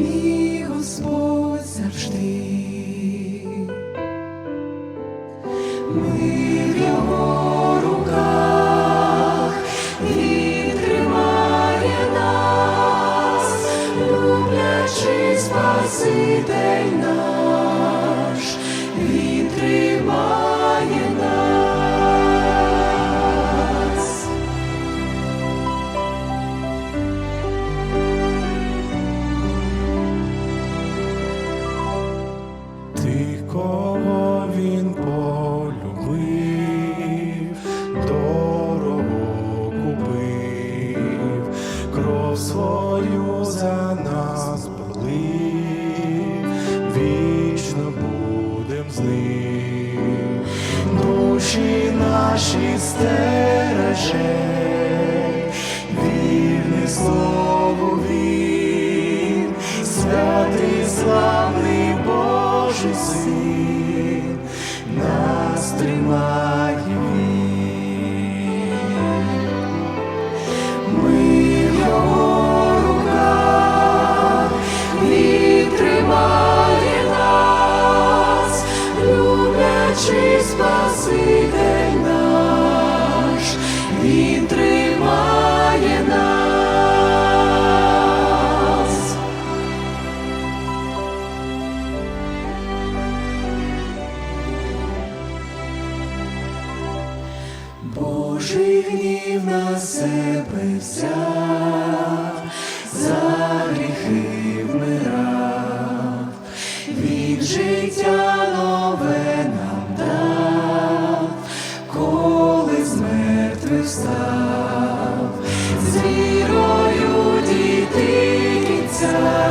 мій Господь завжди. Ми в його руках, він тримає нас, люблячий Спаситель наш, він тримає наші стереже, вірний слову він, святий славний Божий син, нас тримає Божий гнів на себе взяв, за гріхи вмирав, він життя нове нам дав, коли з мертвих став, з вірою кінця,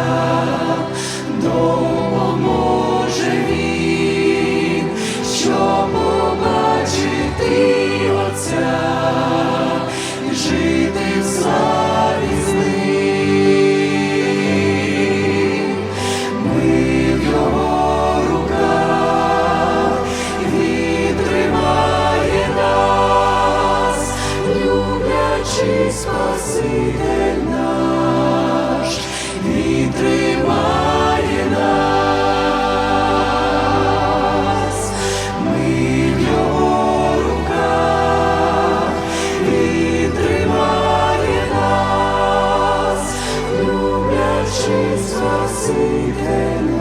нас, люблячий Спаситель наш.